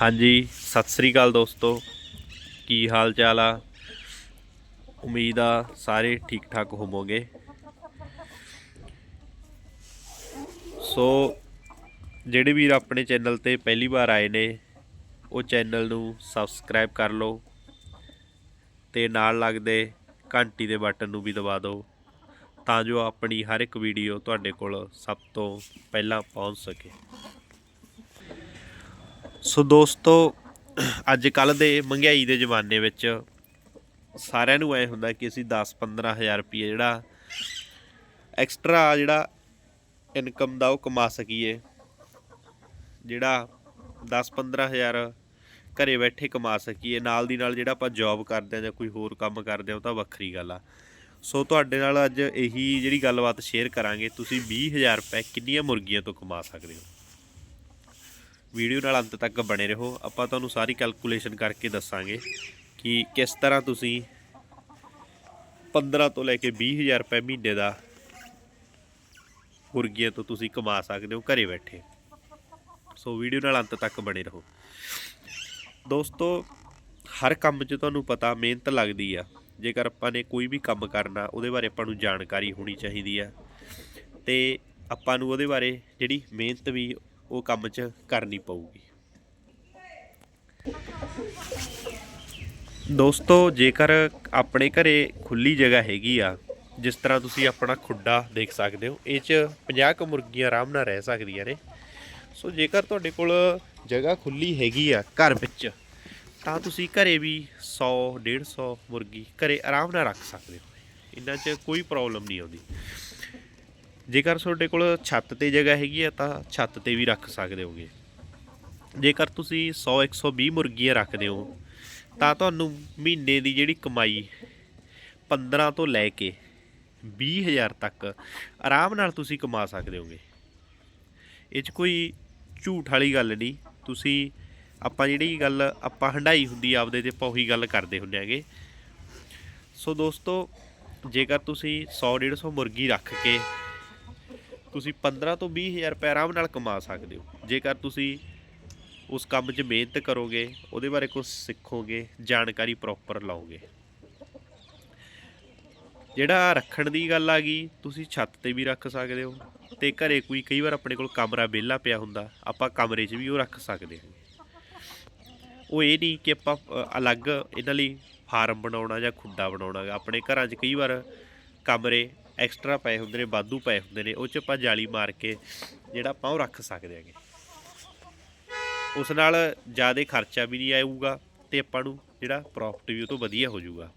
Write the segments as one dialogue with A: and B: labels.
A: ਹਾਂਜੀ, ਸਤਿ ਸ੍ਰੀ ਅਕਾਲ ਦੋਸਤੋ। ਕੀ ਹਾਲ ਚਾਲ ਆ? ਉਮੀਦ ਆ ਸਾਰੇ ਠੀਕ ਠਾਕ ਹੋਵੋਗੇ। ਸੋ, ਜਿਹੜੇ ਵੀਰ ਆਪਣੇ ਚੈਨਲ ਤੇ ਪਹਿਲੀ ਵਾਰ ਆਏ ਨੇ, ਉਹ ਚੈਨਲ ਨੂੰ ਸਬਸਕ੍ਰਾਈਬ ਕਰ ਲਓ ਤੇ ਨਾਲ ਲੱਗਦੇ ਘੰਟੀ ਦੇ ਬਟਨ ਨੂੰ ਵੀ ਦਬਾ ਦਿਓ, ਤਾਂ ਜੋ ਆਪਣੀ ਹਰ ਇੱਕ ਵੀਡੀਓ ਤੁਹਾਡੇ ਕੋਲ ਸਭ ਤੋਂ ਪਹਿਲਾਂ ਪਹੁੰਚ ਸਕੇ। ਸੋ ਦੋਸਤੋ, ਅੱਜ ਕੱਲ ਦੇ ਮਹਿੰਗਾਈ ਦੇ ਜ਼ਮਾਨੇ ਵਿੱਚ ਸਾਰਿਆਂ ਨੂੰ ਐ ਹੁੰਦਾ ਕਿ ਅਸੀਂ 10 ਹਜ਼ਾਰ ਰੁਪਏ ਜਿਹੜਾ ਐਕਸਟਰਾ ਜਿਹੜਾ ਇਨਕਮ ਦਾ ਉਹ ਕਮਾ ਸਕੀਏ। ਜਿਹੜਾ 10 ਹਜ਼ਾਰ ਘਰੇ ਬੈਠੇ ਕਮਾ ਸਕੀਏ। ਨਾਲ ਦੀ ਨਾਲ ਜਿਹੜਾ ਆਪਾਂ ਜੌਬ ਕਰਦੇ ਆ ਜਾਂ ਕੋਈ ਹੋਰ ਕੰਮ ਕਰਦੇ ਆ ਉਹ ਤਾਂ ਵੱਖਰੀ ਗੱਲ ਆ। ਸੋ ਤੁਹਾਡੇ ਨਾਲ ਅੱਜ ਇਹੀ ਜਿਹੜੀ ਗੱਲਬਾਤ ਸ਼ੇਅਰ ਕਰਾਂਗੇ। ਤੁਸੀਂ 20000 ਰੁਪਏ ਕਿੰਨੀਆਂ ਮੁਰਗੀਆਂ ਤੋਂ ਕਮਾ ਸਕਦੇ ਹੋ? ਵੀਡੀਓ ਨਾਲ ਅੰਤ ਤੱਕ ਬਣੇ ਰਹੋ। ਆਪਾਂ ਤੁਹਾਨੂੰ ਸਾਰੀ ਕੈਲਕੂਲੇਸ਼ਨ ਕਰਕੇ ਦੱਸਾਂਗੇ ਕਿ ਕਿਸ ਤਰ੍ਹਾਂ ਤੁਸੀਂ 15 ਤੋਂ ਲੈ ਕੇ 20000 ਰੁਪਏ ਮਹੀਨੇ ਦਾ ਮੁਰਗੀਆਂ ਤੋਂ ਤੁਸੀਂ ਕਮਾ ਸਕਦੇ ਹੋ ਘਰੇ ਬੈਠੇ। ਸੋ ਵੀਡੀਓ ਨਾਲ ਅੰਤ ਤੱਕ ਬਣੇ ਰਹੋ। ਦੋਸਤੋ, ਹਰ ਕੰਮ 'ਚ ਤੁਹਾਨੂੰ ਪਤਾ ਮਿਹਨਤ ਲੱਗਦੀ ਆ। ਜੇਕਰ ਆਪਾਂ ਨੇ ਕੋਈ ਵੀ ਕੰਮ ਕਰਨਾ, ਉਹਦੇ ਬਾਰੇ ਆਪਾਂ ਨੂੰ ਜਾਣਕਾਰੀ ਹੋਣੀ ਚਾਹੀਦੀ ਆ। ਤੇ ਆਪਾਂ ਨੂੰ ਉਹਦੇ ਬਾਰੇ ਜਿਹੜੀ ਮਿਹਨਤ ਵੀ ਉਹ ਕੰਮ 'ਚ ਕਰਨੀ ਪਊਗੀ। ਦੋਸਤੋ, ਜੇਕਰ ਆਪਣੇ ਘਰੇ ਖੁੱਲੀ ਜਗ੍ਹਾ ਹੈਗੀ ਆ, ਜਿਸ ਤਰ੍ਹਾਂ ਤੁਸੀਂ ਆਪਣਾ ਖੁੱਡਾ ਦੇਖ ਸਕਦੇ ਹੋ, ਇਹ 'ਚ 50 ਕੁ ਮੁਰਗੀਆਂ ਆਰਾਮ ਨਾਲ ਰਹਿ ਸਕਦੀਆਂ ਨੇ। ਸੋ, ਜੇਕਰ ਤੁਹਾਡੇ ਕੋਲ ਜਗ੍ਹਾ ਖੁੱਲੀ ਹੈਗੀ ਆ ਘਰ ਵਿੱਚ, ਤਾਂ ਤੁਸੀਂ ਘਰੇ ਵੀ 100 150 ਮੁਰਗੀ ਘਰੇ ਆਰਾਮ ਨਾਲ ਰੱਖ ਸਕਦੇ ਹੋ। ਇਹਨਾਂ 'ਚ ਕੋਈ ਪ੍ਰੋਬਲਮ ਨਹੀਂ ਆਉਂਦੀ। ਜੇਕਰ ਤੁਹਾਡੇ ਕੋਲ ਛੱਤ ਤੇ ਜਗ੍ਹਾ ਹੈਗੀ ਆ, ਤਾਂ ਛੱਤ ਤੇ ਵੀ ਰੱਖ ਸਕਦੇ ਹੋਗੇ। ਜੇਕਰ ਤੁਸੀਂ 100 120 ਮੁਰਗੀਆਂ ਰੱਖਦੇ ਹੋ, ਤਾਂ ਤੁਹਾਨੂੰ ਮਹੀਨੇ ਦੀ ਜਿਹੜੀ ਕਮਾਈ 15 ਤੋਂ ਲੈ ਕੇ 20000 ਤੱਕ ਆਰਾਮ ਨਾਲ ਤੁਸੀਂ ਕਮਾ ਸਕਦੇ ਹੋਗੇ। ਇਹ 'ਚ ਕੋਈ ਝੂਠ ਵਾਲੀ ਗੱਲ ਨਹੀਂ। ਤੁਸੀਂ ਆਪਾਂ ਜਿਹੜੀ ਗੱਲ, ਆਪਾਂ ਹੰਡਾਈ ਹੁੰਦੀ ਆਪਦੇ ਤੇ ਆਪਾਂ ਉਹੀ ਗੱਲ ਕਰਦੇ ਹੁੰਦੇ ਆਗੇ ਸੋ ਦੋਸਤੋ, ਜੇਕਰ ਤੁਸੀਂ 100 150 ਮੁਰਗੀ ਰੱਖ ਕੇ ਤੁਸੀਂ 15 ਤੋਂ 20000 ਰੁਪਏ ਆਰਾਮ ਨਾਲ ਕਮਾ ਸਕਦੇ ਹੋ। ਜੇਕਰ ਤੁਸੀਂ ਉਸ ਕੰਮ 'ਚ ਮਿਹਨਤ ਕਰੋਗੇ, ਉਹਦੇ ਬਾਰੇ ਕੁਝ ਸਿੱਖੋਗੇ, ਜਾਣਕਾਰੀ ਪ੍ਰੋਪਰ ਲਾਓਗੇ। ਜਿਹੜਾ ਰੱਖਣ ਦੀ ਗੱਲ ਆ ਗਈ, ਤੁਸੀਂ ਛੱਤ ਤੇ ਵੀ ਰੱਖ ਸਕਦੇ ਹੋ ਤੇ ਘਰੇ ਕੋਈ ਕਈ ਵਾਰ ਆਪਣੇ ਕੋਲ ਕਮਰਾ ਵਿਹਲਾ ਪਿਆ ਹੁੰਦਾ, ਆਪਾਂ ਕਮਰੇ 'ਚ ਵੀ ਉਹ ਰੱਖ ਸਕਦੇ ਹਾਂ। ਉਹ ਇਹ ਨਹੀਂ ਕਿ ਆਪਾਂ ਅਲੱਗ ਇਹਨਾਂ ਲਈ ਫਾਰਮ ਬਣਾਉਣਾ ਜਾਂ ਖੁੱਡਾ ਬਣਾਉਣਾ। ਆਪਣੇ ਘਰਾਂ 'ਚ ਕਈ ਵਾਰ ਕਮਰੇ ਐਕਸਟਰਾ ਪਏ ਹੁੰਦੇ ਨੇ, ਵਾਧੂ ਪਏ ਹੁੰਦੇ ਨੇ, ਉਹ 'ਚ ਆਪਾਂ ਜਾਲੀ ਮਾਰ ਕੇ ਜਿਹੜਾ ਆਪਾਂ ਉਹ ਰੱਖ ਸਕਦੇ ਹਾਂਗੇ। ਉਸ ਨਾਲ ਜ਼ਿਆਦਾ ਖਰਚਾ ਵੀ ਨਹੀਂ ਆਊਗਾ ਤੇ ਆਪਾਂ ਨੂੰ ਜਿਹੜਾ ਪ੍ਰੋਫਿਟ ਵੀ ਉਹ ਤੋਂ ਵਧੀਆ ਹੋ ਜਾਊਗਾ।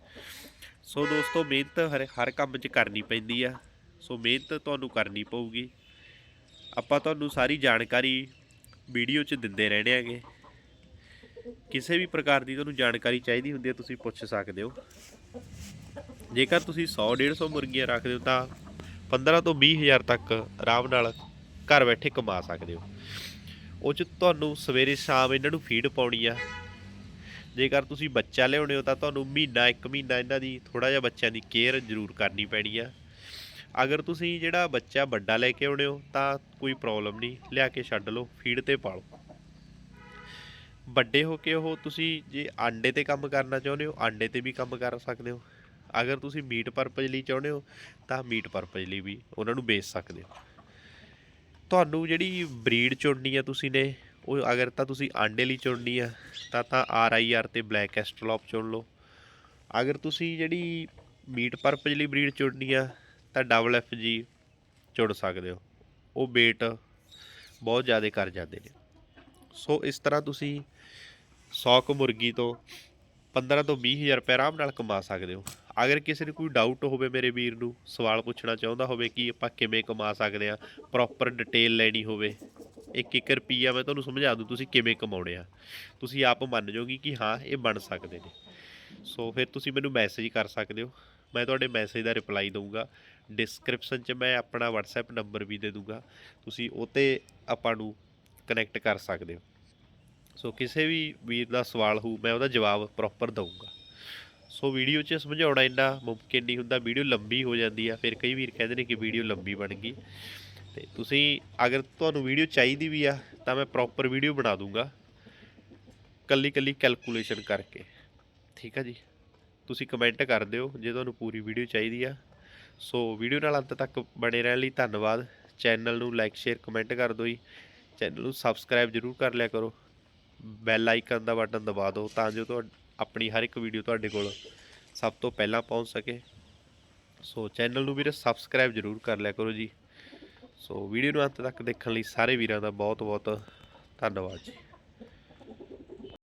A: ਸੋ ਦੋਸਤੋ, ਮਿਹਨਤ ਹਰ ਹਰ ਕੰਮ 'ਚ ਕਰਨੀ ਪੈਂਦੀ ਆ। ਸੋ ਮਿਹਨਤ ਤੁਹਾਨੂੰ ਕਰਨੀ ਪਊਗੀ। ਆਪਾਂ ਤੁਹਾਨੂੰ ਸਾਰੀ ਜਾਣਕਾਰੀ ਵੀਡੀਓ 'ਚ ਦਿੰਦੇ ਰਹਿਣੇ ਆਗੇ ਕਿਸੇ ਵੀ ਪ੍ਰਕਾਰ ਦੀ ਤੁਹਾਨੂੰ ਜਾਣਕਾਰੀ ਚਾਹੀਦੀ ਹੁੰਦੀ ਹੈ ਤੁਸੀਂ ਪੁੱਛ ਸਕਦੇ ਹੋ। ਜੇਕਰ ਤੁਸੀਂ 100 150 ਮੁਰਗੀਆਂ ਰੱਖਦੇ ਹੋ ਤਾਂ 15 ਤੋਂ 20 ਹਜ਼ਾਰ ਤੱਕ ਆਰਾਮ ਨਾਲ ਘਰ ਬੈਠੇ ਕਮਾ ਸਕਦੇ ਹੋ। ਉਹ 'ਚ ਤੁਹਾਨੂੰ ਸਵੇਰੇ ਸ਼ਾਮ ਇਹਨਾਂ ਨੂੰ ਫੀਡ ਪਾਉਣੀ ਆ। ਜੇਕਰ ਤੁਸੀਂ ਬੱਚਾ ਲਿਆਉਣੇ ਹੋ ਤਾਂ ਤੁਹਾਨੂੰ ਮਹੀਨਾ, ਇੱਕ ਮਹੀਨਾ ਇਹਨਾਂ ਦੀ ਥੋੜਾ ਜਿਹਾ ਬੱਚਿਆਂ ਦੀ ਕੇਅਰ ਜ਼ਰੂਰ ਕਰਨੀ ਪੈਣੀ ਆ। ਅਗਰ ਤੁਸੀਂ ਜਿਹੜਾ ਬੱਚਾ ਵੱਡਾ ਲੈ ਕੇ ਆਉਣੇ ਹੋ ਤਾਂ ਕੋਈ ਪ੍ਰੋਬਲਮ ਨਹੀਂ, ਲਿਆ ਕੇ ਛੱਡ ਲਓ ਫੀਡ ਤੇ ਪਾਲੋ ਵੱਡੇ ਹੋ ਕੇ ਉਹ ਤੁਸੀਂ ਜੇ ਆਂਡੇ ਤੇ ਕੰਮ ਕਰਨਾ ਚਾਹੁੰਦੇ ਹੋ, ਆਂਡੇ ਤੇ ਵੀ ਕੰਮ ਕਰ ਸਕਦੇ ਹੋ। ਅਗਰ ਤੁਸੀਂ ਮੀਟ ਪਰਪਸ ਲਈ ਚਾਹੁੰਦੇ ਹੋ, ਤਾਂ ਮੀਟ ਪਰਪਸ ਲਈ ਵੀ ਉਹਨਾਂ ਨੂੰ ਵੇਚ ਸਕਦੇ ਹੋ। ਤੁਹਾਨੂੰ ਜਿਹੜੀ ਬਰੀਡ ਚੁਣਨੀ ਆ ਤੁਸੀਂ ਨੇ, ਉਹ ਅਗਰ ਤਾਂ ਤੁਸੀਂ ਆਂਡੇ ਲਈ ਚੁਣਨੀ ਆ, ਤਾਂ ਤਾਂ ਆਰ ਆਈ ਆਰ ਤੇ ਬਲੈਕ ਐਸਟਰਲੌਪ ਚੁਣ ਲਓ। ਅਗਰ ਤੁਸੀਂ ਜਿਹੜੀ ਮੀਟ ਪਰਪਸ ਲਈ ਬਰੀਡ ਚੁਣਨੀ ਆ, ਤਾਂ ਡਬਲ ਐਫ ਜੀ ਚੁਣ ਸਕਦੇ ਹੋ। ਉਹ weight ਬਹੁਤ ਜ਼ਿਆਦਾ ਕਰ ਜਾਂਦੇ ਨੇ। ਸੋ ਇਸ ਤਰ੍ਹਾਂ ਤੁਸੀਂ 100 ਕੁ ਮੁਰਗੀ ਤੋਂ 15 ਤੋਂ 20 ਹਜ਼ਾਰ ਰੁਪਏ ਆਰਾਮ ਨਾਲ ਕਮਾ ਸਕਦੇ ਹੋ। ਅਗਰ ਕਿਸੇ ਨੂੰ ਕੋਈ ਡਾਊਟ ਹੋਵੇ ਮੇਰੇ ਵੀਰ ਨੂੰ, ਸਵਾਲ ਪੁੱਛਣਾ ਚਾਹੁੰਦਾ ਹੋਵੇ ਕਿ ਆਪਾਂ ਕਿਵੇਂ ਕਮਾ ਸਕਦੇ ਆ ਪ੍ਰੋਪਰ ਡਿਟੇਲ ਲੈਣੀ ਹੋਵੇ, ਇੱਕ ਇੱਕ ਰੁਪਈਆ ਮੈਂ ਤੁਹਾਨੂੰ ਸਮਝਾ ਦੂੰ, ਤੁਸੀਂ ਕਿਵੇਂ ਕਮਾਉਣੇ ਆ। ਤੁਸੀਂ ਆਪ ਮੰਨ ਜਾਓਗੇ ਕਿ ਹਾਂ, ਇਹ ਬਣ ਸਕਦੇ ਨੇ। ਸੋ ਫਿਰ ਤੁਸੀਂ ਮੈਨੂੰ ਮੈਸੇਜ ਕਰ ਸਕਦੇ ਹੋ। ਮੈਂ ਤੁਹਾਡੇ ਮੈਸੇਜ ਦਾ ਰਿਪਲਾਈ ਦਊਂਗਾ। ਡਿਸਕ੍ਰਿਪਸ਼ਨ 'ਚ ਮੈਂ ਆਪਣਾ WhatsApp ਨੰਬਰ ਵੀ ਦੇ ਦੂੰਗਾ ਤੁਸੀਂ ਉਹ 'ਤੇ ਆਪਾਂ ਨੂੰ ਕਨੈਕਟ ਕਰ ਸਕਦੇ ਹੋ। ਸੋ ਕਿਸੇ ਵੀ ਵੀਰ ਦਾ ਸਵਾਲ ਹੋਊ, ਮੈਂ ਉਹਦਾ ਜਵਾਬ ਪ੍ਰੋਪਰ ਦਊਂਗਾ। ਸੋ ਵੀਡੀਓ 'ਚ ਸਮਝਾਉਣਾ ਇੰਨਾ ਮੁਮਕਿਨ ਨਹੀਂ ਹੁੰਦਾ ਵੀਡੀਓ ਲੰਬੀ ਹੋ ਜਾਂਦੀ ਆ। ਫਿਰ ਕਈ ਵੀਰ ਕਹਿੰਦੇ ਨੇ ਕਿ ਵੀਡੀਓ ਲੰਬੀ ਬਣ ਗਈ। ਤੇ ਤੁਸੀਂ ਅਗਰ ਤੁਹਾਨੂੰ ਵੀਡੀਓ ਚਾਹੀਦੀ ਵੀ ਆ, ਤਾਂ ਮੈਂ ਪ੍ਰੋਪਰ ਵੀਡੀਓ ਬਣਾ ਦੂੰਗਾ ਕੱਲੀ ਕੱਲੀ ਕੈਲਕੂਲੇਸ਼ਨ ਕਰਕੇ। ਠੀਕ ਆ ਜੀ? ਤੁਸੀਂ ਕਮੈਂਟ ਕਰ ਦਿਓ ਜੇ ਤੁਹਾਨੂੰ ਪੂਰੀ ਵੀਡੀਓ ਚਾਹੀਦੀ ਆ। ਸੋ ਵੀਡੀਓ ਨਾਲ ਅੰਤ ਤੱਕ ਬਣੇ ਰਹਿਣ ਲਈ ਧੰਨਵਾਦ। ਚੈਨਲ ਨੂੰ ਲਾਈਕ ਸ਼ੇਅਰ ਕਮੈਂਟ ਕਰ ਦਿਓ ਜੀ। ਚੈਨਲ ਨੂੰ ਸਬਸਕ੍ਰਾਈਬ ਜਰੂਰ ਕਰ ਲਿਆ ਕਰੋ। ਬੈਲ ਆਈਕਨ ਦਾ ਬਟਨ ਦਬਾ ਦਿਓ ਤਾਂ ਜੋ ਤੁਹਾ, ਆਪਣੀ ਹਰ ਇੱਕ ਵੀਡੀਓ ਤੁਹਾਡੇ ਕੋਲ ਸਭ ਤੋਂ ਪਹਿਲਾਂ ਪਹੁੰਚ ਸਕੇ। ਸੋ ਚੈਨਲ ਨੂੰ ਵੀਰੇ ਸਬਸਕ੍ਰਾਈਬ ਜਰੂਰ ਕਰ ਲਿਆ ਕਰੋ ਜੀ। ਸੋ ਵੀਡੀਓ ਨੂੰ ਅੰਤ ਤੱਕ ਦੇਖਣ ਲਈ ਸਾਰੇ ਵੀਰਾਂ ਦਾ ਬਹੁਤ ਬਹੁਤ ਧੰਨਵਾਦ ਜੀ।